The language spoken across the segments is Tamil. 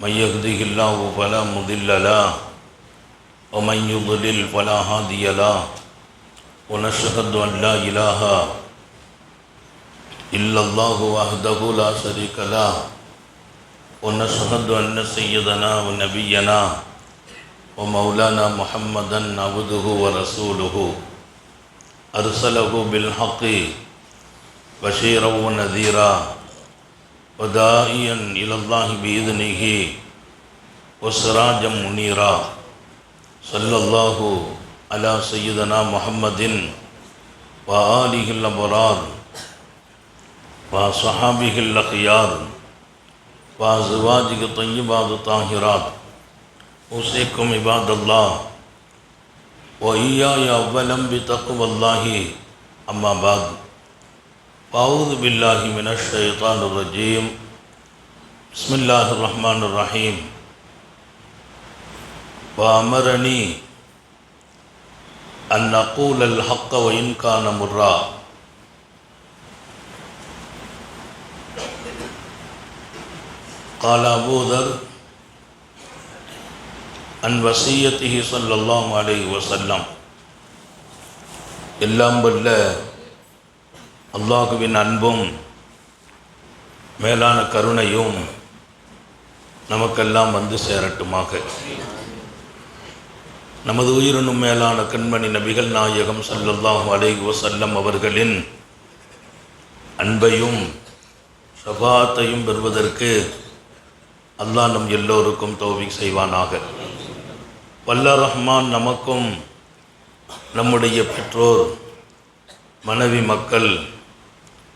من يهده الله فلا مضل له ومن يضلل فلا هادي له ونشهد أن لا إله إلا الله وحده لا شريك له ونشهد أن سيدنا ونبينا ومولانا محمدا عبده ورسوله أرسله بالحق بشيرا ونذيرا وداعيا إلى الله بإذنه وسراجا منيرا صلى الله على سيدنا محمد وآله الأبرار وصحابه الأخيار وأزواجه الطيبات الطاهرات أوصيكم عباد الله وإياي أولا بتقوى الله أما بعد۔ فأعوذ بالله من الشيطان الرجيم بسم الله الرحمن الرحيم وأمرني أن أقول الحق وإن كان مرا قال أبو ذر عن وصيته صلى الله عليه وسلم எல்லாம் வல்ல அல்லாஹுவின் அன்பும் மேலான கருணையும் நமக்கெல்லாம் வந்து சேரட்டுமாக. நமது உயிரினும் மேலான கண்மணி நபிகள் நாயகம் சல்லல்லாஹு அலைஹி செல்லம் அவர்களின் அன்பையும் சபாத்தையும் பெறுவதற்கு அல்லாஹ் நம் எல்லோருக்கும் தோவி செய்வானாக. வல்ல ரஹ்மான் நமக்கும் நம்முடைய பெற்றோர் மனைவி மக்கள்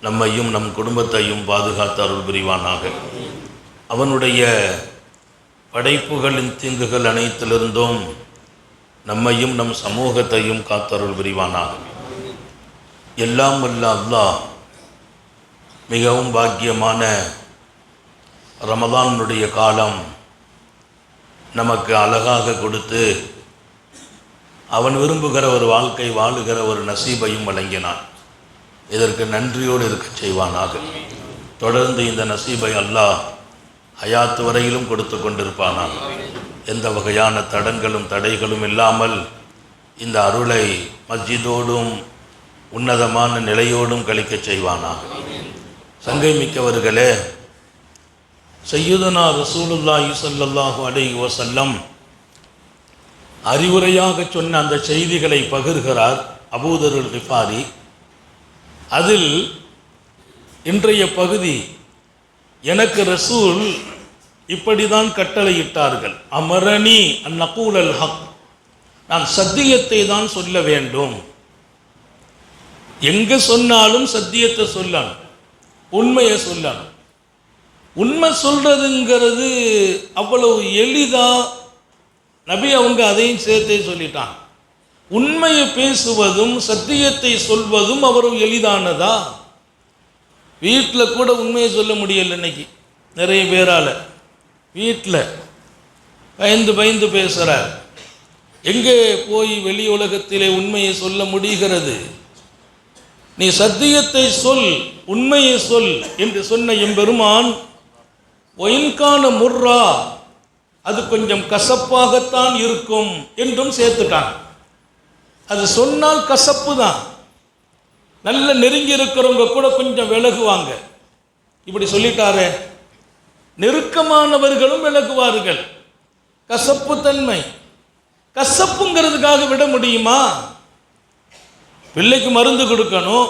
நம்மையும் நம் குடும்பத்தையும் பாதுகாத்து அருள் புரிவானாக. அவனுடைய படைப்புகளின் தீங்குகள் அனைத்திலிருந்தும் நம்மையும் நம் சமூகத்தையும் காத்தருள் புரிவானாக. எல்லாம் வல்ல அல்லாஹ் மிகவும் பாக்கியமான ரமதானுடைய காலம் நமக்கு அழகாக கொடுத்து அவன் விரும்புகிற ஒரு வாழ்க்கை வாழுகிற ஒரு நசீபையும் வழங்கினான். இதற்கு நன்றியோடு இருக்க செய்வானாக. தொடர்ந்து இந்த நசீபை அல்லாஹ் ஹயாத்து வரையிலும் கொடுத்து கொண்டிருப்பானாக. எந்த வகையான தடங்களும் தடைகளும் இல்லாமல் இந்த அருளை மஸ்ஜிதோடும் உன்னதமான நிலையோடும் கழிக்கச் செய்வானாக. சங்கை மிக்கவர்களே சையுதனா ரசூலுல்லாஹி சல்லாஹூ அலை வசல்லம் அறிவுரையாக சொன்ன அந்த செய்திகளை பகிர்கிறார் அபூதருள் கிஃபாரி. அதில் இன்றைய பகுதி எனக்கு ரசூல் இப்படிதான் கட்டளையிட்டார்கள். அமரணி அந்நகூலல் ஹக். நான் சத்தியத்தை தான் சொல்ல வேண்டும். எங்கே சொன்னாலும் சத்தியத்தை சொல்லணும். உண்மையை சொல்லணும். உண்மை சொல்றதுங்கிறது அவ்வளவு எளிதா நபி அவங்க அதையும் சேர்த்தே சொல்லிட்டான் உண்மையை பேசுவதும் சத்தியத்தை சொல்வதும் அவரும் எளிதானதா? வீட்டில் கூட உண்மையை சொல்ல முடியல இன்னைக்கு நிறைய பேரால். வீட்டில் பயந்து பயந்து பேசுகிறார் எங்கே போய் வெளி உலகத்திலே உண்மையை சொல்ல முடிகிறது? நீ சத்தியத்தை சொல் உண்மையை சொல் என்று சொன்ன எம்பெருமான் ஒயின்கான முர்ரா அது கொஞ்சம் கசப்பாகத்தான் இருக்கும் என்றும் சேர்த்துட்டாங்க. அது சொன்னால் கசப்பு தான். நல்ல நெருங்கி இருக்கிறவங்க கூட கொஞ்சம் விலகுவாங்க. இப்படி சொல்லிட்டாரு. நெருக்கமானவர்களும் விலகுவார்கள். கசப்பு தன்மை. கசப்புங்கிறதுக்காக விட முடியுமா? பிள்ளைக்கு மருந்து கொடுக்கணும்.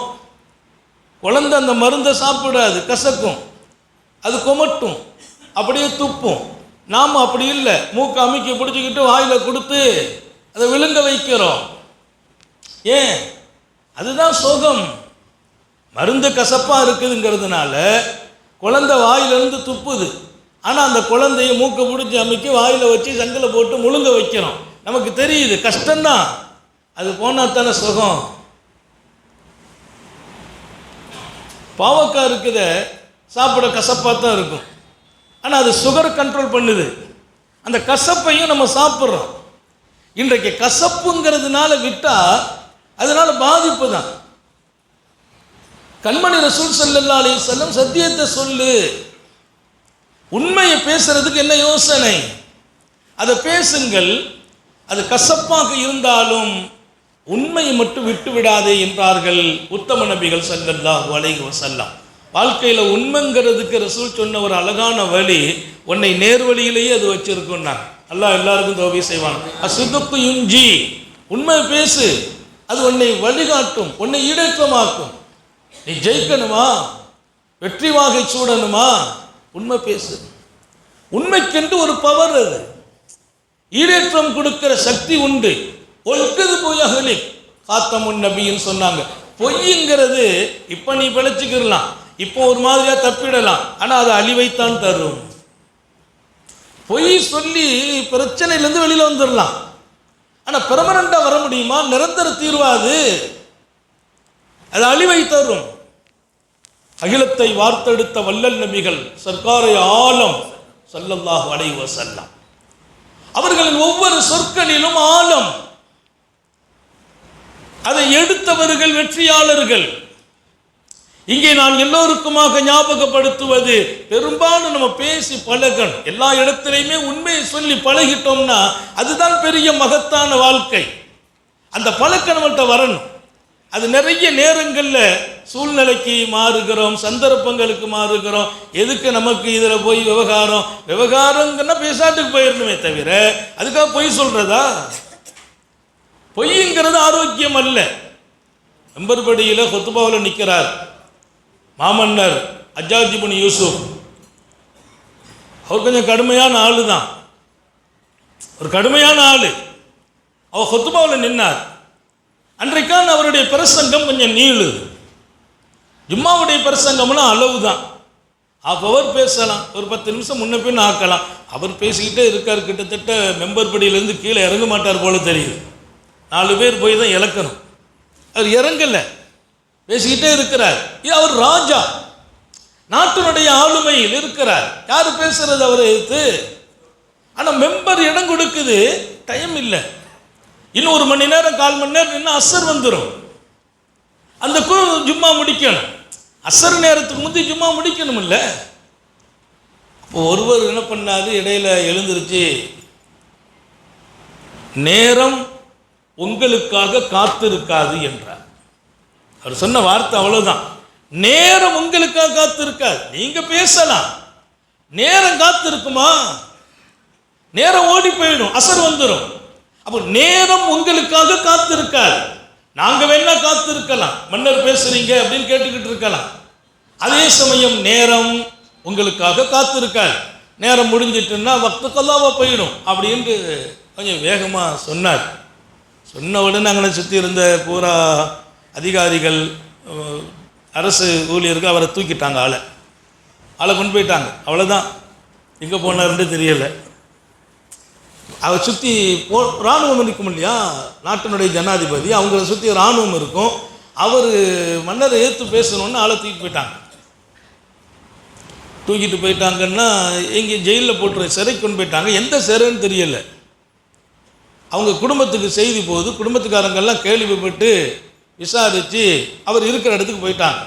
குழந்தை அந்த மருந்தை சாப்பிடாது கசக்கும். அது கொமட்டும். அப்படியே துப்பும். நாம் அப்படி இல்லை. மூக்கு அமைக்க பிடிச்சிக்கிட்டு வாயில் கொடுத்து அதை விழுங்க வைக்கிறோம். ஏன்? அதுதான் சோகம். மருந்து கசப்பாக இருக்குதுங்கிறதுனால குழந்தை வாயிலிருந்து துப்புது. ஆனால் அந்த குழந்தைய மூக்கை பிடிச்சி அமைக்கி வாயில் வச்சு சங்கில் போட்டு முழுங்க வைக்கிறோம் நமக்கு தெரியுது கஷ்டம்தான். அது போனால் தானே சுகம். பாவக்காய் இருக்குத சாப்பிட கசப்பாக தான் இருக்கும். ஆனால் அது சுகர் கண்ட்ரோல் பண்ணுது. அந்த கசப்பையும் நம்ம சாப்பிட்றோம். இன்றைக்கு கசப்புங்கிறதுனால விட்டால் அதனால பாதிப்பு தான். கண்மணி ரசூல் ஸல்லல்லாஹு அலைஹி வஸல்லம் சத்தியத்தை சொல்லு. உண்மையை பேசுறதுக்கு என்ன யோசனை? அதை பேசுங்கள். அது கசப்பாக இருந்தாலும் உண்மையை மட்டும் விட்டு விடாதே என்றார்கள் உத்தம நபிகள் ஸல்லல்லாஹு அலைஹி வஸல்லம். வாழ்க்கையில் உண்மைங்கிறதுக்கு ரசூல் சொன்ன ஒரு அழகான வழி உன்னை நேர்வழியிலேயே அது வச்சிருக்கும்னாங்க. அல்லாஹ் எல்லாருக்கும் தோவி செய்வாங்க அசுதுக்கு யுஞ்சி. உண்மை பேசு. அது உன்னை வழிகாட்டும் உன்னை இடக்கமாக்கும் நீ ஜெயிக்கணுமா? வெற்றி வாகை சூடணுமா? உண்மை பேசு. உண்மைக்கென்று ஒரு பவர் அது. ஈடேற்றம் கொடுக்கிற சக்தி உண்டு. ஒழுக்கது பொய்யகலி காத்தமுன் நபின்னு சொன்னாங்க. பொய்ங்கிறது இப்போ நீ பிழைச்சிக்கிடலாம் இப்போ ஒரு மாதிரியா தப்பிடலாம். ஆனால் அது அழிவைத்தான் தரும். பொய் சொல்லி பிரச்சனையிலேருந்து வெளியில் வந்துடலாம். ஆனால் பெர்மனண்டாக வர முடியுமா? நிரந்தர தீர்வா அது அது அழிவை தரும். அகிலத்தை வார்த்தெடுத்த வல்லல் நபிகள் சர்க்காரை ஆழம் ஸல்லல்லாஹு அலைஹி வஸல்லம். அவர்களின் ஒவ்வொரு சொற்களிலும் ஆழம் அதை எடுத்தவர்கள் வெற்றியாளர்கள். இங்கே நான் எல்லோருக்குமாக ஞாபகப்படுத்துவது பெரும்பாலும் நம்ம பேசி பழகணும். எல்லா இடத்துலையுமே உண்மையை சொல்லி பழகிட்டோம்னா அதுதான் பெரிய மகத்தான வாழ்க்கை. அந்த பழக்கம் நம்மள்கிட்ட வரணும். அது நிறைய நேரங்களில் சூழ்நிலைக்கு மாறுகிறோம் சந்தர்ப்பங்களுக்கு மாறுகிறோம். எதுக்கு நமக்கு இதில் போய் விவகாரம்? விவகாரங்கன்னா பேசாட்டுக்கு போயிடணுமே தவிர அதுக்காக பொய் சொல்கிறதா பொய்ங்கிறது ஆரோக்கியம் அல்ல. வெம்பர்படியில் கொத்துபாவில் நிற்கிறார் மாமன்னர் அஜாஜிபுன் யூசுப். அவர் கொஞ்சம் கடுமையான ஆளு தான் ஒரு கடுமையான ஆள். அவர் கொத்துபாவில் நின்னார். அன்றைக்கான அவருடைய பிரசங்கம் கொஞ்சம் நீளு. ஜும்மாவுடைய பிரசங்கம்லாம் அளவு தான் ஹாஃப் அவர் பேசலாம். ஒரு பத்து நிமிஷம் முன்ன பின் ஆக்கலாம். அவர் பேசிக்கிட்டே இருக்கார். கிட்டத்தட்ட மெம்பர் படியிலேருந்து கீழே இறங்க மாட்டார் போல தெரியுது. நாலு பேர் போய் தான் இழக்கணும். அவர் இறங்கலை. பேசிக்கிட்டே இருக்கிறார். இது அவர் ராஜா. நாட்டினுடைய ஆளுமையில் இருக்கிறார். யார் பேசுறது அவரை எடுத்து ஆனால் மெம்பர் இடம் கொடுக்குது டைம் இல்லை. இன்னும் ஒரு மணி நேரம் கால் மணி நேரம் இன்னும் அசர் வந்துடும் அந்த குழு ஜும்மா முடிக்கணும். அசர் நேரத்துக்கு முந்தி ஜும்மா முடிக்கணும் இல்லை அப்போ ஒருவர் என்ன பண்ணார்? இடையில எழுந்திருச்சு நேரம் உங்களுக்காக காத்திருக்காது என்றார். அவர் சொன்ன வார்த்தை அவ்வளவுதான். நேரம் உங்களுக்காக காத்திருக்காது நீங்க பேசலாம். நேரம் காத்திருக்குமா? நேரம் ஓடி போயிடும். அசர் வந்துடும் அப்போ நேரம் உங்களுக்காக காத்திருக்காது நாங்க வேணா காத்திருக்கலாம். மன்னர் பேசுறீங்க அப்படின்னு கேட்டுக்கிட்டு இருக்கலாம். அதே சமயம் நேரம் உங்களுக்காக காத்திருக்காது நேரம் முடிஞ்சிட்டுன்னா வக்துக்கல்லாவா போயிடும் அப்படின்ட்டு கொஞ்சம் வேகமாக சொன்னார். சொன்ன உடனே அங்கே சுற்றி இருந்த பூரா அதிகாரிகள் அரசு ஊழியர்கள் அவரை தூக்கிட்டாங்க ஆளை. ஆளை கொண்டு போயிட்டாங்க. அவ்வளோதான் எங்கே போனாருன்னு தெரியலை. அவர் சுற்றி போ இராணுவம் இருக்கும் இல்லையா? நாட்டினுடைய ஜனாதிபதி அவங்கள சுற்றி இராணுவம் இருக்கும். அவர் மன்னரை ஏற்று பேசணுன்னு ஆளை தூக்கிட்டு போயிட்டாங்க. தூக்கிட்டு போயிட்டாங்கன்னா எங்கே ஜெயிலில் போட்டு சிறை கொண்டு போயிட்டாங்க. எந்த சிறைன்னு தெரியலை. அவங்க குடும்பத்துக்கு செய்தி போகுது. குடும்பத்துக்காரங்கெல்லாம் கேள்விப்பட்டு விசாரித்து அவர் இருக்கிற இடத்துக்கு போயிட்டாங்க.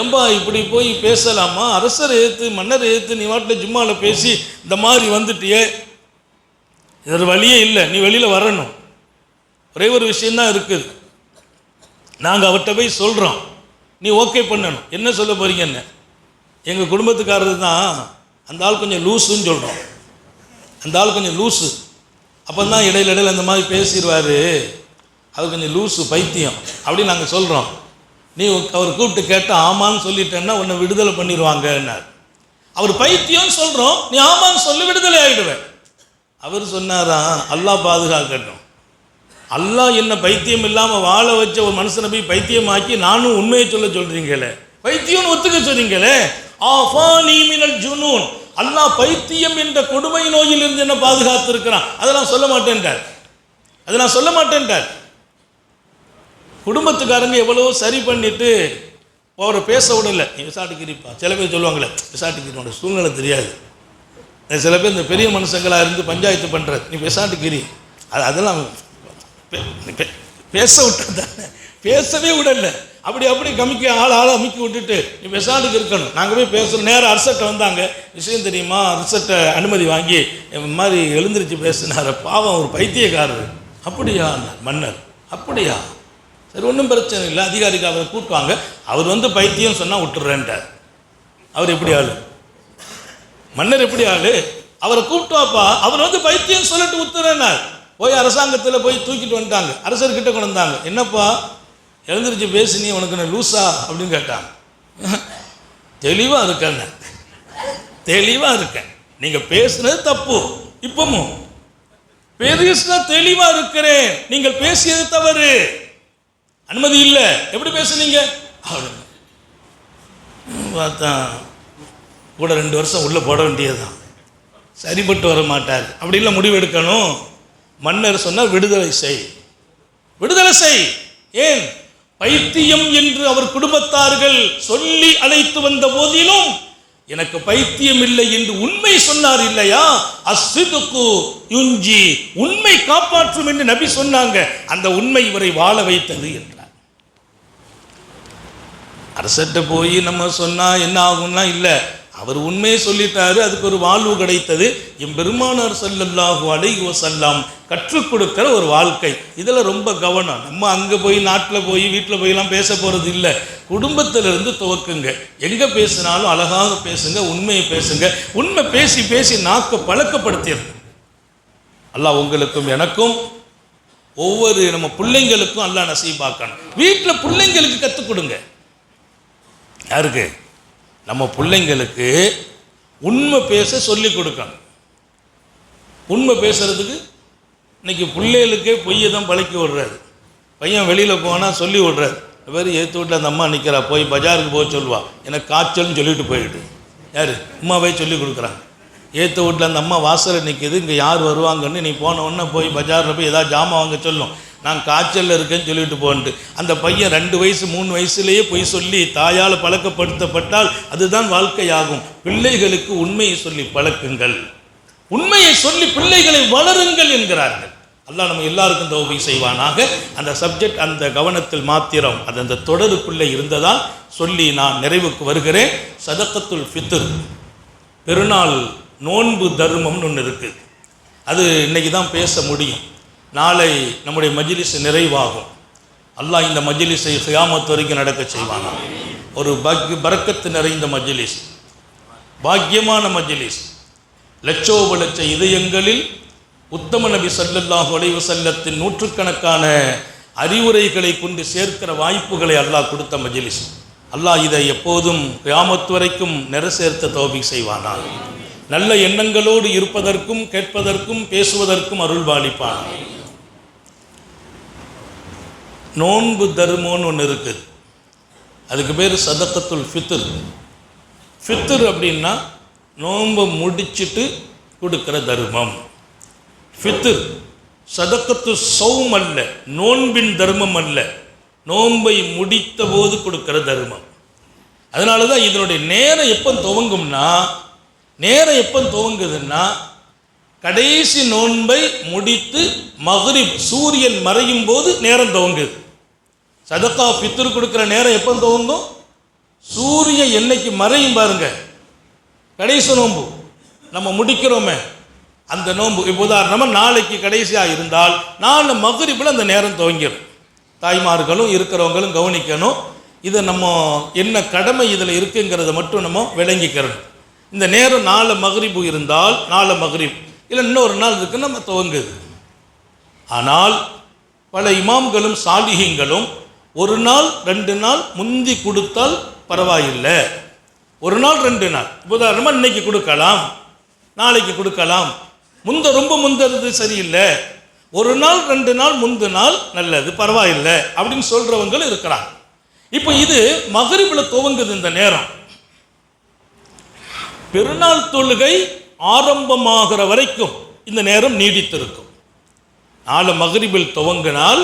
எம்பா இப்படி போய் பேசலாமா? அரசர் ஏற்று மன்னர் ஏற்று நீ வாட்டில் ஜும்மாவில் பேசி இந்த மாதிரி வந்துட்டியே. இது வழியே இல்லை. நீ வெளியில் வரணும். ஒரே ஒரு விஷயந்தான் இருக்குது. நாங்கள் அவர்கிட்ட போய் சொல்கிறோம் நீ ஓகே பண்ணணும். என்ன சொல்ல போகிறீங்கன்னு எங்கள் குடும்பத்துக்காரர் தான் அந்த ஆள் கொஞ்சம் லூஸுன்னு சொல்கிறோம் அந்த ஆள் கொஞ்சம் லூஸு அப்போ தான் இடையில இடையில அந்த மாதிரி பேசிடுவார். அது கொஞ்சம் லூஸு பைத்தியம் அப்படின்னு நாங்கள் சொல்கிறோம் நீ அவர் கூப்பிட்டு கேட்டால் ஆமான்னு சொல்லிட்டேன்னா உன்னை விடுதலை பண்ணிடுவாங்கன்னார் அவர் பைத்தியம் சொல்கிறோம் நீ ஆமான்னு சொல்லி விடுதலை ஆகிடுவேன் அவர் சொன்னாரா அல்லாஹ் பாதுகாக்கட்டும். அல்லாஹ் என்ன பைத்தியம் இல்லாமல் வாழ வச்ச ஒரு மனுஷனை போய் பைத்தியமாக்கி நானும் உண்மையை சொல்ல சொல்கிறீங்களே பைத்தியம்னு ஒத்துக்க சொல்கிறீங்களே ஆஃபானி மினல் ஜுனூன். அல்லாஹ் பைத்தியம் என்ற கொடுமை நோயில் இருந்து என்ன அதை அதெல்லாம் சொல்ல மாட்டேன்டார் அதெல்லாம் சொல்ல மாட்டேன்ட்டார். குடும்பத்துக்காரங்க எவ்வளவோ சரி பண்ணிட்டு அவரை பேச விடல. நீ சில பேர் சொல்லுவாங்களே விசாட்டுக்கிறோட சூழ்நிலை தெரியாது. சில பேர் இந்த பெரிய மனுஷங்களாக இருந்து பஞ்சாயத்து பண்ணுற நீ விசாட்டுக்கிரி அது அதெல்லாம் பே- பேச விட்டதானே பேசவே விடல. அப்படி அப்படி கமிக்க ஆள் ஆள் அமுக்கி விட்டுட்டு நீ விசாட்டுக்கு இருக்கணும். நாங்கள் போய் பேசுகிறோம் நேரம் அரசட்டை வந்தாங்க. விஷயம் தெரியுமா? அரசட்டை அனுமதி வாங்கி இந்த மாதிரி எழுந்திரிச்சு பேசினார். பாவம் ஒரு பைத்தியக்காரர். அப்படியா? மன்னர். அப்படியா? சரி ஒன்றும் பிரச்சனை இல்லை. அதிகாரிக்கு அவரை கூட்டுவாங்க. அவர் வந்து பைத்தியம் சொன்னால் விட்டுறேன்ட்டார். அவர் எப்படி ஆளு? மன்னர் எப்படி ஆளு? அவரை கூப்பிட்டு வாப்பா அவர் வந்து பைத்தியம் சொல்லிட்டு உத்துறேன்னார் போய் அரசாங்கத்தில் போய் தூக்கிட்டு வந்துட்டாங்க. அரசர்கிட்ட கொண்டு வந்தாங்க. என்னப்பா எழுந்திரிச்சு பேசி நீ உனக்கு என்ன லூசா? அப்படின்னு கேட்டாங்க. தெளிவாக இருக்கேன் தெளிவாக இருக்கேன். நீங்கள் பேசுனது தப்பு. இப்பமும் பேசுனா தெளிவாக இருக்கிறேன். நீங்கள் பேசியது தவறு. அனுமதி இல்லை. எப்படி பேசுனீங்க? அப்படின்னு பார்த்தா கூட ரெண்டு வருஷம் உள்ளே போட வேண்டியதுதான். சரிப்பட்டு வர மாட்டார். அப்படி இல்லை முடிவு எடுக்கணும். மன்னர் சொன்னார் விடுதலை செய். விடுதலை செய். ஏன்? பைத்தியம் என்று அவர் குடும்பத்தார்கள் சொல்லி அழைத்து வந்த போதிலும் எனக்கு பைத்தியம் இல்லை என்று உண்மை சொன்னார் இல்லையா? அஸ்ஸிதுக்கு யுஞ்சி உண்மை காப்பாற்றும் என்று நபி சொன்னாங்க. அந்த உண்மை இவரை வாழ வைத்தது என்று. அரசர்கிட்ட போய் நம்ம சொன்னால் என்ன ஆகும்னா இல்லை. அவர் உண்மையை சொல்லிட்டாரு அதுக்கு ஒரு வாழ்வு கிடைத்தது. என் பெருமானார் ஸல்லல்லாஹு அலைஹி கற்றுக் கொடுக்குற ஒரு வாழ்க்கை. இதில் ரொம்ப கவனம். நம்ம அங்கே போய் நாட்டில் போய் வீட்டில் போயெல்லாம் பேச போகிறது இல்லை. குடும்பத்திலிருந்து துவக்குங்க. எங்கே பேசினாலும் அழகாக பேசுங்க உண்மையை பேசுங்க. உண்மை பேசி பேசி நாக்க பழக்கப்படுத்தியது அல்லாஹ் உங்களுக்கும் எனக்கும் ஒவ்வொரு நம்ம பிள்ளைங்களுக்கும் அல்லாஹ் நசீபாக்கணும் வீட்டில் பிள்ளைங்களுக்கு கற்றுக் கொடுங்க. யாருக்கு? நம்ம பிள்ளைங்களுக்கு உண்மை பேச சொல்லி கொடுக்கணும். உண்மை பேசுறதுக்கு இன்னைக்கு பிள்ளைகளுக்கே பொய்யை தான் பழக்கி விடுறாரு. பையன் வெளியில் போனால் சொல்லி விடுறாரு. வேறு ஏற்று வீட்டில் அந்த அம்மா நிற்கிறா போய் பஜாருக்கு போக சொல்லுவா. எனக்கு காய்ச்சல்னு சொல்லிட்டு போயிட்டு. யார்? அம்மாவே சொல்லி கொடுக்குறாங்க. ஏற்ற வீட்டில் அந்த அம்மா வாசலில் நிற்கிது இங்கே யார் வருவாங்கன்னு நீ போன உடனே போய் பஜாரில் போய் ஏதாவது ஜாமான் வாங்க சொல்லும். நான் காய்ச்சலில் இருக்கேன்னு சொல்லிட்டு போன்ட்டு. அந்த பையன் ரெண்டு வயசு மூணு வயசுலேயே பொய் சொல்லி தாயால் பழக்கப்படுத்தப்பட்டால் அதுதான் வாழ்க்கையாகும். பிள்ளைகளுக்கு உண்மையை சொல்லி பழக்குங்கள். உண்மையை சொல்லி பிள்ளைகளை வளருங்கள் என்கிறார்கள். அல்லாஹ் நம்ம எல்லாருக்கும் தௌபை செய்வானாக. அந்த சப்ஜெக்ட் அந்த கவனத்தில் மாத்திரம் அது அந்த தொடருக்குள்ளே இருந்ததால் சொல்லி நான் நிறைவுக்கு வருகிறேன். சதக்கத்துல் ஃபித்ர். பெருநாள் நோன்பு தர்மம்னு ஒன்று இருக்குது அது இன்னைக்கு தான் பேச முடியும். நாளை நம்முடைய மஜிலிஸ் நிறைவாகும். அல்லாஹ் இந்த மஜிலிஸை சுயாமத்து வரைக்கும் நடக்க செய்வாங்க ஒரு பக் பரக்கத்து நிறைந்த மஜிலிஸ். பாக்கியமான மஜிலிஸ். லட்சோப லட்ச இதயங்களில் உத்தம நபி சல்லல்லாஹ் அலைஹி செல்லத்தின் நூற்றுக்கணக்கான அறிவுரைகளை கொண்டு சேர்க்கிற வாய்ப்புகளை அல்லாஹ் கொடுத்த மஜிலிஸ். அல்லாஹ் இதை எப்போதும் கிராமத்து வரைக்கும் நிற சேர்த்த தோபி செய்வானா? நல்ல எண்ணங்களோடு இருப்பதற்கும் கேட்பதற்கும் பேசுவதற்கும் அருள் பாலிப்பான் நோன்பு தர்மம்னு ஒன்று இருக்குது அதுக்கு பேர் சதக்கத்துல் ஃபித்துர் ஃபித்துர் அப்படின்னா நோன்பை முடிச்சிட்டு கொடுக்குற தர்மம். ஃபித்துர் சதக்கத்து சௌம் அல்ல நோன்பின் தர்மம் அல்ல. நோன்பை முடித்த போது கொடுக்குற தர்மம். அதனால தான் இதனுடைய நேரம் எப்போ துவங்கும்னா நேரம் எப்போ துவங்குதுன்னா கடைசி நோன்பை முடித்து மகரிப் சூரியன் மறையும் போது நேரம் துவங்குது. சதக்கா பித்துரு கொடுக்குற நேரம் எப்போ துவங்கும்? சூரியன் என்னைக்கு மறையும் பாருங்க. கடைசி நோன்பு. நம்ம முடிக்கிறோமே. அந்த நோன்பு. இப்போ உதாரணமாக நாளைக்கு கடைசியாக இருந்தால் நாலு மகரிப்பில் அந்த நேரம் துவங்கிடும் தாய்மார்களும் இருக்கிறவங்களும் கவனிக்கணும். இதை நம்ம என்ன கடமை இதில் இருக்குங்கிறத மட்டும் நம்ம விளங்கிக்கிறோம் இந்த நேரம் நாலு மகரிப்பு இருந்தால் நாலு மகரிப். இல்லை இன்னொரு நாள் இருக்கு நம்ம துவங்குது. ஆனால் பல இமாம்களும் சாலிகங்களும் ஒரு நாள் ரெண்டு நாள் முந்தி கொடுத்தால் பரவாயில்லை. ஒரு நாள் ரெண்டு நாள். உதாரணமாக இன்னைக்கு கொடுக்கலாம். நாளைக்கு கொடுக்கலாம். முந்த ரொம்ப முந்தறது சரியில்லை. ஒரு நாள் ரெண்டு நாள் முந்து நாள் நல்லது பரவாயில்லை. அப்படின்னு சொல்கிறவங்களும் இருக்கிறாங்க. இப்போ இது மகரிபில் துவங்குது இந்த நேரம். பெருநாள் தொழுகை ஆரம்பமாகிற வரைக்கும் இந்த நேரம் நீடித்திருக்கும். நாலு மகரிபில் துவங்கினால்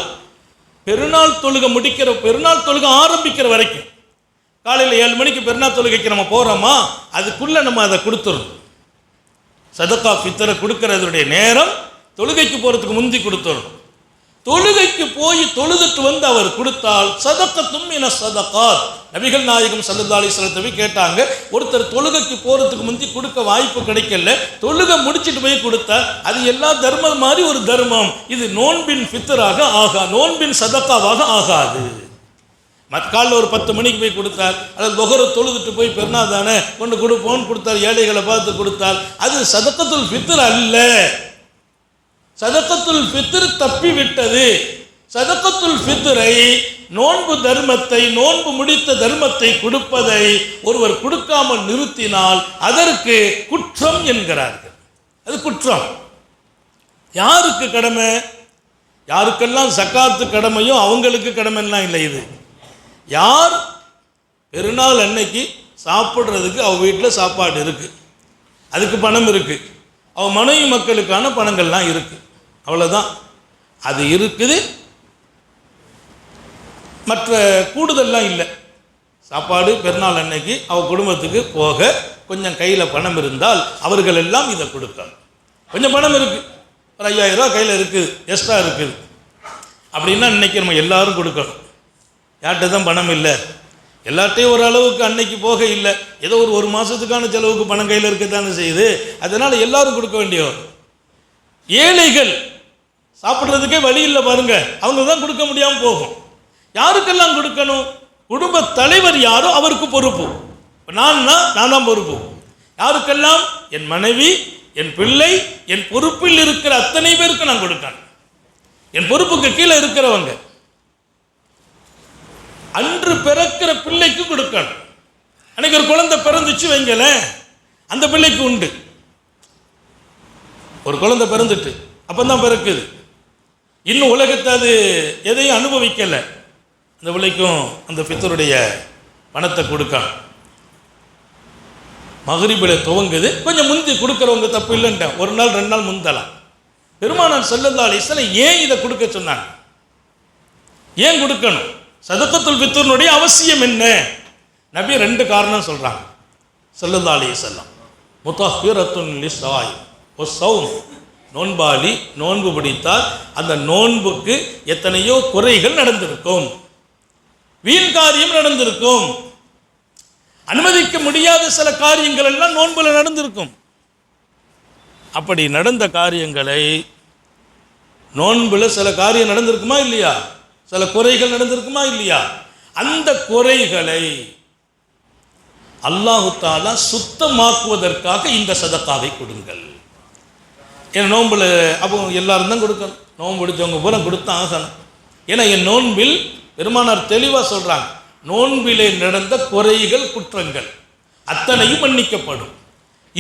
பெருநாள் தொழுகை முடிக்கிற பெருநாள் தொழுகை ஆரம்பிக்கிற வரைக்கும். காலையில் ஏழு மணிக்கு பெருநாள் தொழுகைக்கு நம்ம போகிறோமா அதுக்குள்ளே நம்ம அதை கொடுத்துடணும் சதக்கா ஃபித்தரை கொடுக்கறதுடைய நேரம் தொழுகைக்கு போகிறதுக்கு முந்தி கொடுத்துடணும் தொழுகைக்கு போய் தொழுதுட்டு வந்து அவர் கொடுத்தால் சதக்கத்தும் என சதக்காத் நபிகள் நாயகம் சல்லல்லா அலிஸ்லத்தவி கேட்டாங்க ஒருத்தர் தொழுகைக்கு போகிறதுக்கு முந்தி கொடுக்க வாய்ப்பு கிடைக்கல தொழுகை முடிச்சிட்டு போய் கொடுத்தா அது எல்லா தர்மம் மாதிரி ஒரு தர்மம். இது நோன்பின் பித்தராக ஆகா நோன்பின் சதக்காவாக ஆகாது. மத்காலில் ஒரு பத்து மணிக்கு போய் கொடுத்தார் அல்லது தொகரை தொழுதுட்டு போய் பெருனா தானே கொண்டு கொடுப்போன்னு கொடுத்தார் ஏழைகளை பார்த்து கொடுத்தார் அது சதக்கத்தில் பித்தர் அல்ல. சதக்கத்துல் ஃபித்ர் தப்பி விட்டது சதக்கத்துல் ஃபித்ரை நோன்பு தர்மத்தை நோன்பு முடித்த தர்மத்தை கொடுப்பதை ஒருவர் கொடுக்காமல் நிறுத்தினால் அதற்கு குற்றம் என்கிறார்கள். அது குற்றம். யாருக்கு கடமை? யாருக்கெல்லாம் சக்காத்து கடமையோ அவங்களுக்கு கடமைலாம் இல்லை இது. யார் பெருநாள் அன்னைக்கு சாப்பிட்றதுக்கு அவள் வீட்டில் சாப்பாடு இருக்குது அதுக்கு பணம் இருக்குது அவள் மனைவி மக்களுக்கான பணங்கள்லாம் இருக்குது அவ்வளோதான் அது இருக்குது. மற்ற கூடுதல்லாம் இல்லை. சாப்பாடு பெருநாள் அன்னைக்கு அவள் குடும்பத்துக்கு போக கொஞ்சம் கையில் பணம் இருந்தால் அவர்கள் எல்லாம் இதை கொடுக்கணும் கொஞ்சம் பணம் இருக்குது ஒரு ஐயாயிரம் ரூபா கையில் இருக்குது. எக்ஸ்ட்ரா இருக்குது. அப்படின்னா இன்னைக்கு நம்ம எல்லாரும் கொடுக்கணும். யார்கிட்ட தான் பணம் இல்லை? எல்லார்ட்டையும் ஓரளவுக்கு அன்னைக்கு போக இல்லை. ஏதோ ஒரு ஒரு மாதத்துக்கான செலவுக்கு பணம் கையில் இருக்க தானே செய்யுது. அதனால் எல்லோரும் கொடுக்க வேண்டியவர். ஏழைகள் சாப்பிட்றதுக்கே வழி இல்லை பாருங்க. அவங்க தான் கொடுக்க முடியாமல் போகும். யாருக்கெல்லாம் கொடுக்கணும்? குடும்ப தலைவர் யாரோ அவருக்கு பொறுப்பு. நான்னா நான் தான் பொறுப்பு. யாருக்கெல்லாம்? என் மனைவி என் பிள்ளை என் பொறுப்பில் இருக்கிற அத்தனை பேருக்கு நான் கொடுக்கணும். என் பொறுப்புக்கு கீழே இருக்கிறவங்க. அன்று பிறக்கிற பிள்ளைக்கு கொடுக்கணும். அன்னைக்கு ஒரு குழந்தை பிறந்துச்சு வைங்களேன். அந்த பிள்ளைக்கு உண்டு. ஒரு குழந்தை பிறந்துட்டு அப்போ தான் பிறக்குது. இன்னும் உலகத்தை அது எதையும் அனுபவிக்கலை. அந்த பிள்ளைக்கும் அந்த பித்தருடைய பணத்தை கொடுக்கணும் மகரிபில் துவங்குது. கொஞ்சம் முந்தி கொடுக்குறவங்க தப்பு இல்லைன்ட்டேன் ஒரு நாள் ரெண்டு நாள் முந்தலாம். பெருமானார் செல்லல்லா அலிஸ்லாம் ஏன் இதை கொடுக்க சொன்னாங்க? ஏன் கொடுக்கணும்? சதக்கத்துல் பித்தருனுடைய அவசியம் என்ன? நபி ரெண்டு காரணம் சொல்றாங்க. செல்லல்லா அலி செல்லம் முத்தஹிரத்துன் லிஸ்ஸாய் ஒசௌம் நோன்பாளி நோன்பு பிடித்தால் அந்த நோன்புக்கு எத்தனையோ குறைகள் நடந்திருக்கும். வீண் காரியம் நடந்திருக்கும். அனுமதிக்க முடியாத சில காரியங்கள் எல்லாம் நோன்புல நடந்திருக்கும். அப்படி நடந்த காரியங்களை நோன்புல சில காரியம் நடந்திருக்குமா இல்லையா? சில குறைகள் நடந்திருக்குமா இல்லையா? அந்த குறைகளை அல்லாஹு தாலா சுத்தமாக்குவதற்காக இந்த சதக்காவை கொடுங்கள். என் நோன்புல அப்போ எல்லாரும் தான் கொடுக்கணும். நோன்பு பிடிச்சவங்க பூரா கொடுத்தா ஆகணும். ஏன்னா என் நோன்பில் பெருமானார் தெளிவாக சொல்கிறாங்க நோன்பிலே நடந்த குறைகள் குற்றங்கள் அத்தனையும் மன்னிக்கப்படும்.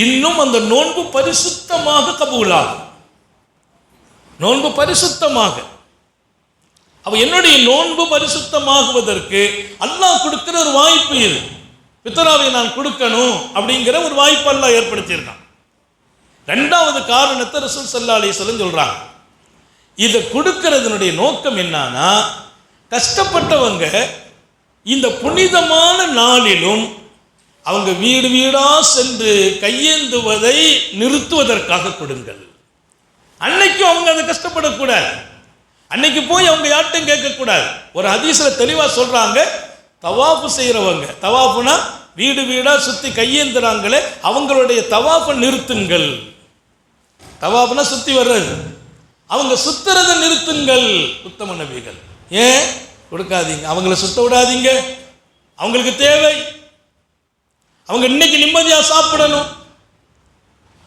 இன்னும் அந்த நோன்பு பரிசுத்தமாக கபூலாகும். நோன்பு பரிசுத்தமாக. அவ என்னுடைய நோன்பு பரிசுத்தமாகுவதற்கு அல்லாஹ் கொடுக்கிற ஒரு வாய்ப்பு இது. பித்தராவை நான் கொடுக்கணும் அப்படிங்கிற ஒரு வாய்ப்பு அல்லாஹ் ஏற்படுத்தியிருக்கான். ரெண்டாவது காரணத்தை ரசூல் சல்லா அலிஸ்வலம் சொல்கிறாங்க இதை கொடுக்கறதுனுடைய நோக்கம் என்னன்னா கஷ்டப்பட்டவங்க இந்த புனிதமான நாளிலும் அவங்க வீடு வீடா சென்று கையேந்துவதை நிறுத்துவதற்காக கொடுங்கள். அன்னைக்கும் அவங்க அதை கஷ்டப்படக்கூடாது. அன்னைக்கு போய் அவங்க யார்ட்டும் கேட்கக்கூடாது. ஒரு அதிசல தெளிவா சொல்றாங்க தவாஃபு செய்கிறவங்க தவாஃபுனா வீடு வீடா சுத்தி கையேந்துறாங்களே அவங்களுடைய தவாஃபை நிறுத்துங்கள். தவாப்னா சுத்தி வர்றது. அவங்க சுத்துறதை நிறுத்துங்கள் உத்தம நபிகள். ஏன்? கொடுக்காதீங்க. அவங்கள சுத்த விடாதீங்க. அவங்களுக்கு தேவை. அவங்க இன்னைக்கு நிம்மதியா சாப்பிடணும்.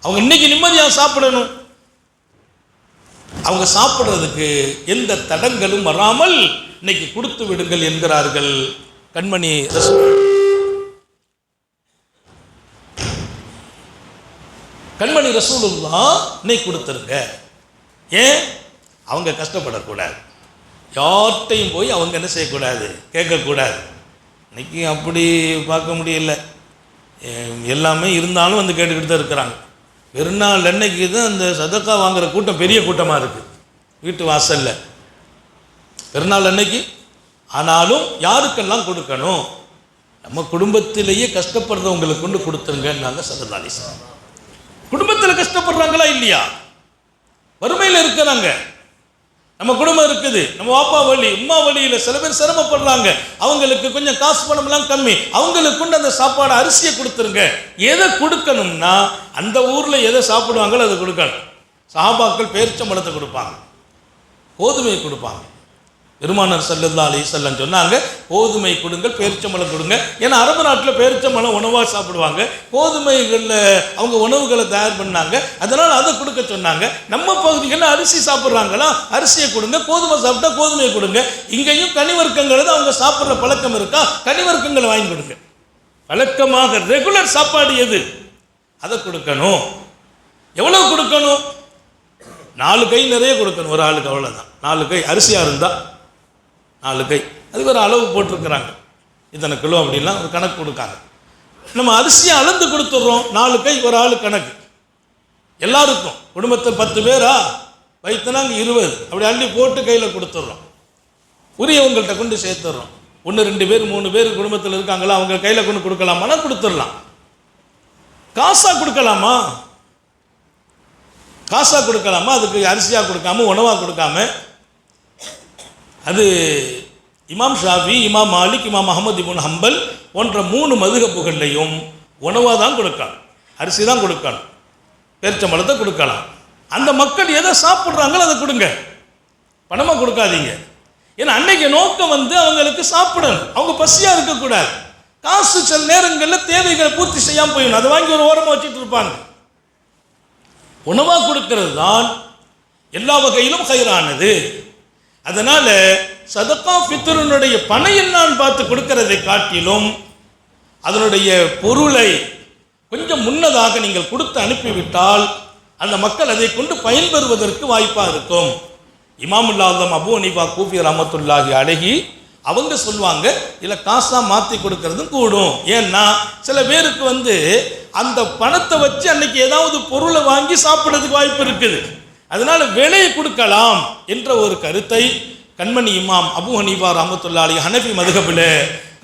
அவங்க இன்னைக்கு நிம்மதியா சாப்பிடணும். அவங்க சாப்பிடுறதுக்கு எந்த தடங்களும் வராமல் இன்னைக்கு கொடுத்து விடுங்கள் என்கிறார்கள் கண்மணி கண்மணி ரசூலுல்லா இன்னைக்கு கொடுத்துருங்க ஏன்? அவங்க கஷ்டப்படக்கூடாது. யார்கிட்டையும் போய் அவங்க என்ன செய்யக்கூடாது? கேட்கக்கூடாது. இன்னைக்கு அப்படி பார்க்க முடியல. எல்லாமே இருந்தாலும் வந்து கேட்டுக்கிட்டு தான் இருக்கிறாங்க. பெருநாள் அன்னைக்கு தான் இந்த சதக்கா வாங்குற கூட்டம் பெரிய கூட்டமாக இருக்குது வீட்டு வாசலில். பெருநாள் அன்னைக்கு. ஆனாலும் யாருக்கெல்லாம் கொடுக்கணும்? நம்ம குடும்பத்திலேயே கஷ்டப்படுறவங்களுக்கு கொண்டு கொடுத்துருங்கன்னாங்க சததாலிசன் குடும்பத்தில் கஷ்டப்படுறாங்களா இல்லையா? வறுமையில் இருக்கிறாங்க. நம்ம குடும்பம் இருக்குது. நம்ம வாப்பா வழி உம்மா வழியில் சில பேர் சிரமப்படுறாங்க. அவங்களுக்கு கொஞ்சம் காசு பணம்லாம் கம்மி. அவங்களுக்கு கொண்டு அந்த சாப்பாடு அரிசியை கொடுத்துருங்க. எதை கொடுக்கணும்னா அந்த ஊரில் எதை சாப்பிடுவாங்களோ அதை கொடுக்கணும். சாபாக்கள் பேரிச்சம்பழத்தை கொடுப்பாங்க. கோதுமையை கொடுப்பாங்க. பெருமானர் சல்லல்லா அலி செல்லம் சொன்னாங்க கோதுமை கொடுங்கள் பேரிச்சம்பழம் கொடுங்க. ஏன்னா அரபு நாட்டில் பேரிச்சம்பழம் உணவாக சாப்பிடுவாங்க. கோதுமைகளில் அவங்க உணவுகளை தயார் பண்ணாங்க. அதனால் அதை கொடுக்க சொன்னாங்க. நம்ம பகுதிகளில் அரிசி சாப்பிட்றாங்களா? அரிசியை கொடுங்க கோதுமை சாப்பிட்டா கோதுமையை கொடுங்க. இங்கேயும் கனிவர்க்கங்களை தான் அவங்க சாப்பிட்ற பழக்கம் இருக்கா? கனிவர்க்கங்களை வாங்கி கொடுங்க. வழக்கமாக ரெகுலர் சாப்பாடு எது? அதை கொடுக்கணும். எவ்வளோ கொடுக்கணும்? நாலு கை நிறைய கொடுக்கணும் ஒரு ஆளுக்கு அவ்வளோதான் நாலு கை அரிசியாக இருந்தால் நாலு கை. அதுக்கு ஒரு அளவு போட்டிருக்கிறாங்க. இத்தனை கிலோ அப்படின்லாம் ஒரு கணக்கு கொடுக்காங்க. நம்ம அரிசியை அளந்து கொடுத்துட்றோம். நாலு கை ஒரு ஆள் கணக்கு. எல்லாருக்கும். குடும்பத்தில் பத்து பேரா? வைத்தனாங்க இருபது. அப்படி அள்ளி போட்டு கையில் கொடுத்துட்றோம். உரியவங்கள்ட்ட கொண்டு சேர்த்துட்றோம். ஒன்று ரெண்டு பேர் மூணு பேர் குடும்பத்தில் இருக்காங்களா? அவங்க கையில் கொண்டு கொடுக்கலாமானா கொடுத்துடலாம். காசாக கொடுக்கலாமா? காசாக கொடுக்கலாமா? அதுக்கு அரிசியாக கொடுக்காம உணவாக கொடுக்காம அது இமாம் ஷாஃபி இமாம் மாலிக் இமாம் அகமது இபுன் ஹம்பல் போன்ற மூணு மதுகப்புகள்லையும் உணவாக தான் கொடுக்கணும் அரிசி தான் கொடுக்கணும் பேரிச்சம்பழத்தை கொடுக்கலாம். அந்த மக்கள் எதை சாப்பிட்றாங்களோ அதை கொடுங்க. பணமாக கொடுக்காதீங்க. ஏன்னா அன்னைக்கு நோக்கம் வந்து அவங்களுக்கு சாப்பிடணும். அவங்க பசியாக இருக்கக்கூடாது. காசு சில நேரங்களில் தேவைகளை பூர்த்தி செய்யாமல் போயிடும் அதை வாங்கி ஒரு ஓரமாக வச்சுட்டு இருப்பாங்க. உணவாக கொடுக்கிறது தான் எல்லா வகையிலும் கயிறானது. அதனால சதக்கா ஃபித்ருனுடைய பணம் என்னான்னு பார்த்து கொடுக்கறதை காட்டிலும் அதனுடைய பொருளை கொஞ்சம் முன்னதாக நீங்கள் கொடுத்து அனுப்பிவிட்டால் அந்த மக்கள் அதை கொண்டு பயன்பெறுவதற்கு வாய்ப்பாக இருக்கும். இமாமுல்லாதம் அபு அனிபா கூபி ரமத்துல்லாஹி அழகி அவங்க சொல்லுவாங்க இல்லை காசாக மாற்றி கொடுக்கறதும் கூடும். ஏன்னா சில பேருக்கு வந்து அந்த பணத்தை வச்சு அன்னைக்கு ஏதாவது பொருளை வாங்கி சாப்பிட்றதுக்கு வாய்ப்பு இருக்குது. அதனால வேலையை கொடுக்கலாம் என்ற ஒரு கருத்தை கண்மணி இமாம் அபு ஹனீஃபா ரஹமத்துல்லா ஹனபி ஹனஃபி மதுகபில்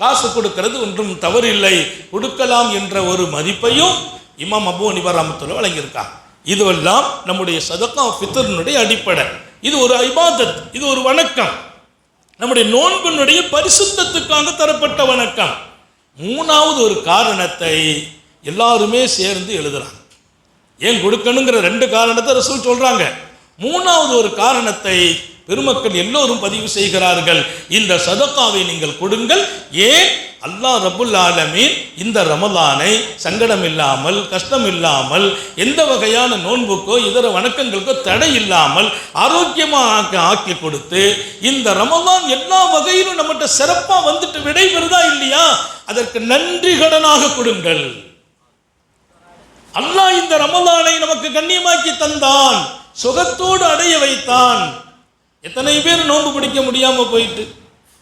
காசு கொடுக்கிறது ஒன்றும் தவறில்லை. கொடுக்கலாம் என்ற ஒரு மதிப்பையும் இமாம் அபு ஹனீஃபா ரஹமத்துல்லா வழங்கியிருக்காங்க. இதுவெல்லாம் நம்முடைய சதக்கா ஃபித்தர்னுடைய அடிப்படை. இது ஒரு ஐபாதத் இது ஒரு வணக்கம். நம்முடைய நோன்பினுடைய பரிசுத்தத்துக்காக தரப்பட்ட வணக்கம். மூணாவது ஒரு காரணத்தை எல்லாருமே சேர்ந்து எழுதுறாங்க. ஏன் கொடுக்கணுங்கிற ரெண்டு காரணத்தை ரசூல் சொல்றாங்க. மூணாவது ஒரு காரணத்தை பெருமக்கள் எல்லோரும் பதிவு செய்கிறார்கள். இந்த சதக்காவை நீங்கள் கொடுங்கள். ஏன்? அல்லாஹ் ரபுல் ஆலமீன் இந்த ரமலானை சங்கடம் இல்லாமல் கஷ்டம் இல்லாமல் எந்த வகையான நோன்புக்கோ இதர வணக்கங்களுக்கோ தடை இல்லாமல் ஆரோக்கியமாக ஆக்கி- ஆக்கி கொடுத்து இந்த ரமலான் எல்லா வகையிலும் நம்மகிட்ட சிறப்பாக வந்துட்டு விடைபெறுதா இல்லையா? அதற்கு நன்றி கடனாக கொடுங்கள். அல்லாஹ் இந்த ரமலானை நமக்கு கண்ணியமாக்கி தந்தான். சுகத்தோடு அடைய வைத்தான். எத்தனை பேர் நோன்பு பிடிக்க முடியாம போயிட்டு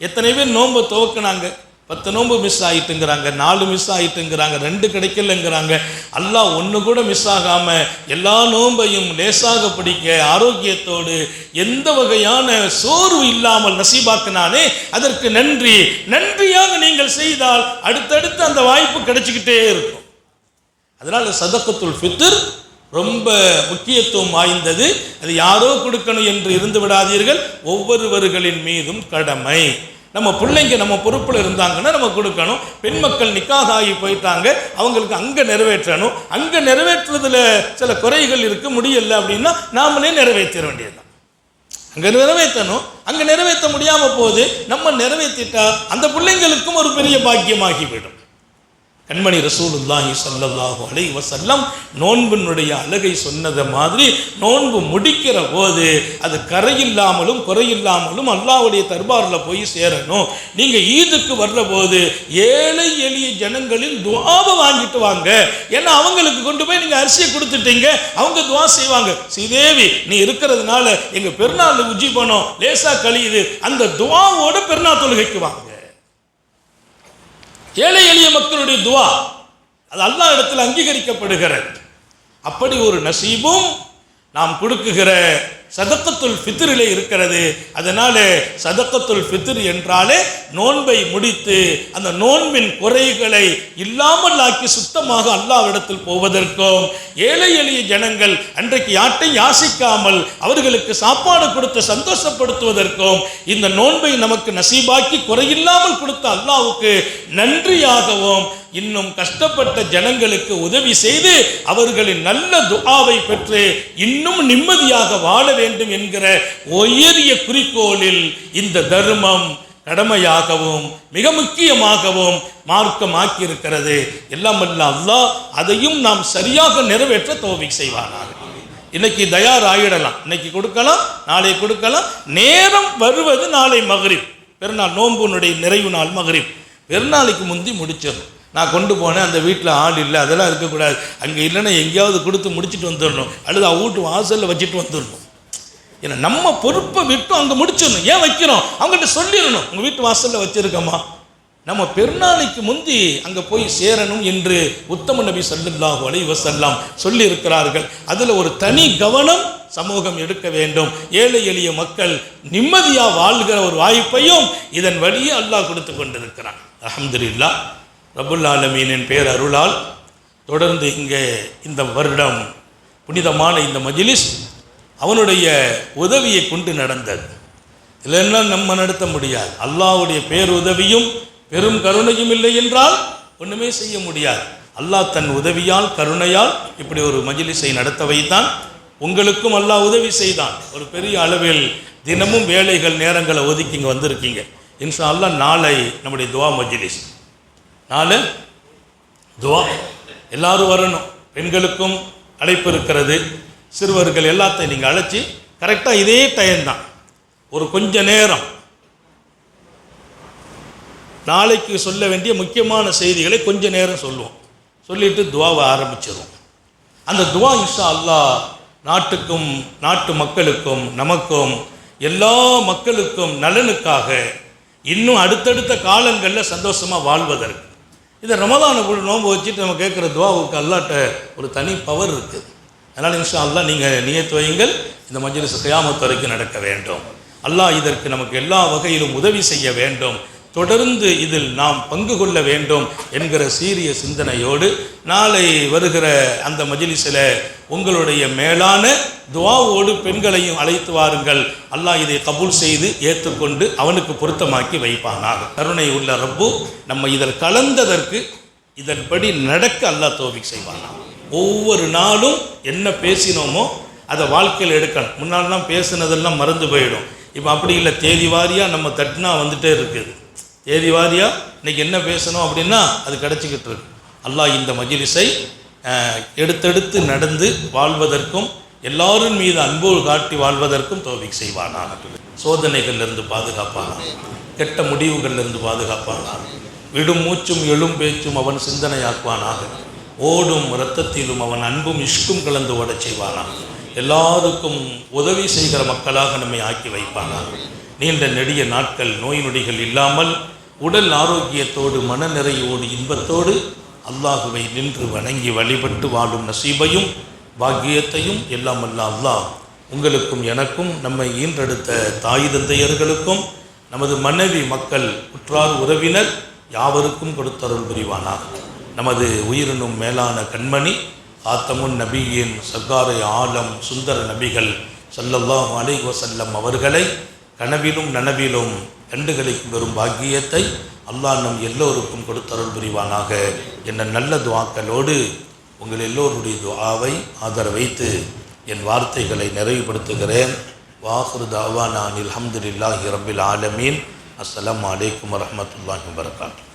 எத்தனை பேர் நோன்பை துவக்குனாங்க. பத்து நோன்பு மிஸ் ஆகிட்டுங்கிறாங்க நாலு மிஸ் ஆகிட்டுங்கிறாங்க ரெண்டு கிடைக்கலங்கிறாங்க. அல்லாஹ் ஒன்று கூட மிஸ் ஆகாம எல்லா நோன்பையும் லேசாக பிடிக்க ஆரோக்கியத்தோடு எந்த வகையான சோர்வு இல்லாமல் நசீபாக்குனானே அதற்கு நன்றி. நன்றியாக நீங்கள் செய்தால் அடுத்தடுத்து அந்த வாய்ப்பு கிடைச்சிக்கிட்டே இருக்கும். அதனால் சதக்கத்துல் ஃபித்ர் ரொம்ப முக்கியத்துவம் வாய்ந்தது. அது யாரோ கொடுக்கணும் என்று இருந்து விடாதீர்கள். ஒவ்வொருவர்களின் மீதும் கடமை. நம்ம பிள்ளைங்க நம்ம பொறுப்பில் இருந்தாங்கன்னா நம்ம கொடுக்கணும். பெண் மக்கள் நிக்காக ஆகி போயிட்டாங்க. அவங்களுக்கு அங்கே நிறைவேற்றணும். அங்கே நிறைவேற்றுறதுல சில குறைகள் இருக்க. முடியல அப்படின்னா நாமளே நிறைவேற்ற வேண்டியதுதான். அங்கே நிறைவேற்றணும். அங்கே நிறைவேற்ற முடியாமல் போது நம்ம நிறைவேற்றிட்டா அந்த பிள்ளைங்களுக்கும் ஒரு பெரிய பாக்கியமாகிவிடும். கண்மணி ரசூலுல்லாஹி ஸல்லல்லாஹு அலை வசல்லம் நோன்பினுடைய அழகை சொன்னது மாதிரி நோன்பு முடிக்கிற போது அது கரையில்லாமலும் குறையில்லாமலும் அல்லாவுடைய தர்பாரில் போய் சேரணும். நீங்கள் ஈதுக்கு வர்ற போது ஏழை எளிய ஜனங்களின் துவாவை வாங்கிட்டு வாங்க. ஏன்னா அவங்களுக்கு கொண்டு போய் நீங்கள் அரிசியை கொடுத்துட்டீங்க. அவங்க துவா செய்வாங்க. ஸ்ரீதேவி நீ இருக்கிறதுனால எங்கள் பெருநாள் உஜி பணம் லேசாக கழியுது. அந்த துவாவோட பெருநாள் தொழுகைக்கு வாங்க. ஏழை எளிய மக்களுடைய துவா. அது அல்லா இடத்தில் அங்கீகரிக்கப்படுகிறது. அப்படி ஒரு நசீபும் நாம் கொடுக்குகிற சதக்கத்துல் ஃபித்ரிலே இருக்கிறது. அதனால சதக்கத்துல் ஃபித்ர் என்றாலே நோன்பை முடித்து அந்த நோன்பின் குறைகளை இல்லாமல் ஆக்கி சுத்தமாக அல்லாவிடத்தில் போவதற்கும் ஏழை எளிய ஜனங்கள் அன்றைக்கு யாட்டை யாசிக்காமல் அவர்களுக்கு சாப்பாடு கொடுத்து சந்தோஷப்படுத்துவதற்கும் இந்த நோன்பை நமக்கு நசீபாக்கி குறையில்லாமல் கொடுத்த அல்லாவுக்கு நன்றியாகவும் இன்னும் கஷ்டப்பட்ட ஜனங்களுக்கு உதவி செய்து அவர்களின் நல்ல துஆவை பெற்று இன்னும் நிம்மதியாக வாழ வேண்டும் வேண்டும் என்கிற உயரிய குறிக்கோளில் இந்த தர்மம் கடமையாகவும் மிக முக்கியமாகவும் மார்க்கமாக்கி இருக்கிறது எல்லாம் அல்ல அல்லாஹ் அதையும் நாம் சரியாக நிறைவேற்ற தோவி செய்வானாக. இன்னைக்கு தயார் ஆயிடலாம். இன்னைக்கு கொடுக்கலாம் நாளை கொடுக்கலாம். நேரம் வருவது நாளை மகரிப். பெருநாள் நோன்புனுடைய நிறைவு நாள் மகரிப். பெருநாளைக்கு முந்தி முடிச்சிடணும். நான் கொண்டு போனேன் அந்த வீட்டில் ஆள் இல்லை அதெல்லாம் இருக்கக்கூடாது. அங்கே இல்லைன்னா எங்கேயாவது கொடுத்து முடிச்சுட்டு வந்துடணும். அல்லது அவ வீட்டு வாசலில் வச்சுட்டு வந்துடணும். ஏன்னா நம்ம பொறுப்பை விட்டு அங்கே முடிச்சிடணும். ஏன் வைக்கிறோம்? அவங்ககிட்ட சொல்லிடணும். உங்கள் வீட்டு வாசலில் வச்சிருக்கோமா? நம்ம பெருநாளைக்கு முந்தி அங்கே போய் சேரணும் என்று உத்தம நபி ஸல்லல்லாஹு அலைவசல்லாம் வஸல்லம் சொல்லி இருக்கிறார்கள் அதில் ஒரு தனி கவனம் சமூகம் எடுக்க வேண்டும். ஏழை எளிய மக்கள் நிம்மதியாக வாழ்கிற ஒரு வாய்ப்பையும் இதன் வழியே அல்லாஹ் கொடுத்து கொண்டிருக்கிறான். அல்ஹம்துலில்லாஹ். ரபுல் ஆலமீனின் பேர் அருளால் தொடர்ந்து இங்கே இந்த வருடம் புனிதமான இந்த மஜிலிஸ் அவனுடைய உதவியை கொண்டு நடந்தது. இல்லைன்னா நம்ம நடத்த முடியாது. அல்லாஹ்வுடைய பேருதவியும் பெரும் கருணையும் இல்லை என்றால் ஒன்றுமே செய்ய முடியாது. அல்லாஹ் தன் உதவியால் கருணையால் இப்படி ஒரு மஜிலிசை நடத்த வைத்தான். உங்களுக்கும் அல்லாஹ் உதவி செய்தான். ஒரு பெரிய அளவில் தினமும் வேலைகள் நேரங்களை ஒதுக்கி இங்கே வந்திருக்கீங்க. இன்ஷா அல்லாஹ் நாளை நம்முடைய துவா மஜிலிஸ். நாலு துவா. எல்லாரும் வரணும். பெண்களுக்கும் அழைப்பு இருக்கிறது. சிறுவர்கள் எல்லாத்தையும் நீங்கள் அழைச்சி கரெக்டாக இதே டைம் தான். ஒரு கொஞ்ச நேரம். நாளைக்கு சொல்ல வேண்டிய முக்கியமான செய்திகளை கொஞ்ச நேரம் சொல்லுவோம். சொல்லிட்டு துவாவை ஆரம்பிச்சிடுவோம் அந்த துவா இஷா அல்லாஹ் நாட்டுக்கும் நாட்டு மக்களுக்கும் நமக்கும் எல்லா மக்களுக்கும் நலனுக்காக இன்னும் அடுத்தடுத்த காலங்களில் சந்தோஷமாக வாழ்வதற்கு. இதை ரமதான குழு நோன்பு வச்சுட்டு நம்ம கேட்குற துவாவுக்கு அல்லாட்ட ஒரு தனி பவர் இருக்குது. அதனால் இன்ஷா அல்லாஹ் நீங்கள் நியத்து வையுங்கள். இந்த மஜ்லிஸ் கியாமத் வரைக்கும் நடக்க வேண்டும். அல்லாஹ் இதற்கு நமக்கு எல்லா வகையிலும் உதவி செய்ய வேண்டும். தொடர்ந்து இதில் நாம் பங்கு கொள்ள வேண்டும் என்கிற சீரிய சிந்தனையோடு நாளை வருகிற அந்த மஜ்லிஸில் உங்களுடைய மேலான துவாவோடு பெண்களையும் அழைத்து வாருங்கள். அல்லாஹ் இதை கபூல் செய்து ஏற்றுக்கொண்டு அவனுக்கு பொருத்தமாக்கி வைப்பானாக. கருணை உள்ள ரப்பு நம்ம இதில் கலந்ததற்கு இதன்படி நடக்க அல்லாஹ் தோபிக் செய்வானாக. ஒவ்வொரு நாளும் என்ன பேசினோமோ அதை வாழ்க்கையில் எடுக்கணும். முன்னாடிலாம் பேசுனதெல்லாம் மறந்து போயிடும். இப்போ அப்படி இல்லை தேதி வாரியாக நம்ம தட்டினா வந்துட்டே இருக்குது தேதி வாரியாக இன்னைக்கு என்ன பேசணும் அப்படின்னா அது கிடச்சிக்கிட்டு இருக்கு. அல்லாஹ் இந்த மஜ்லிஸை எடுத்தெடுத்து நடந்து வாழ்வதற்கும் எல்லாரும் மீது அன்பு காட்டி வாழ்வதற்கும் தோவிக் செய்வானான் சோதனைகள்லேருந்து பாதுகாப்பானான் கெட்ட முடிவுகள்லேருந்து பாதுகாப்பானாக விடும் மூச்சும் எழும் பேச்சும் அவன் சிந்தனையாக்குவானாக. ஓடும் இரத்தத்திலும் அவன் அன்பும் இஷ்கும் கலந்து ஓடச் செய்வானாம். எல்லாருக்கும் உதவி செய்கிற மக்களாக நம்மை ஆக்கி வைப்பானாம். நீண்ட நெடிய நாட்கள் நோய் நொடிகள் இல்லாமல் உடல் ஆரோக்கியத்தோடு மனநிறையோடு இன்பத்தோடு அல்லாஹுவை நின்று வணங்கி வழிபட்டு வாழும் நசீபையும் பாக்கியத்தையும் எல்லாம் அல்ல அல்லாஹ் உங்களுக்கும் எனக்கும் நம்மை ஈன்றெடுத்த தாய் தந்தையர்களுக்கும் நமது மனைவி மக்கள் உற்றார் உறவினர் யாவருக்கும் கொடுத்தருள் புரிவானாக. நமது உயிரினும் மேலான கண்மணி ஆத்தமுன் நபியின் சர்க்காரை ஆலம் சுந்தர நபிகள் சல்லல்லாஹ் அலை வசல்லம் அவர்களை கனவிலும் நனவிலும் கண்டுகளிக்கும் வரும் பாக்கியத்தை அல்லாஹ் நம் எல்லோருக்கும் கொடுத்தருள் புரிவானாக. என்ற நல்ல துவாக்களோடு உங்கள் எல்லோருடைய துஆவை ஆதரவைத்து என் வார்த்தைகளை நிறைவுபடுத்துகிறேன். வாஹுரு தாவானா அனில் அல்ஹம்துலில்லாஹி ரபில் ஆலமீன். அஸ்லாம் வலைக்கம் வரமத்துல்லாஹி வரகாத்து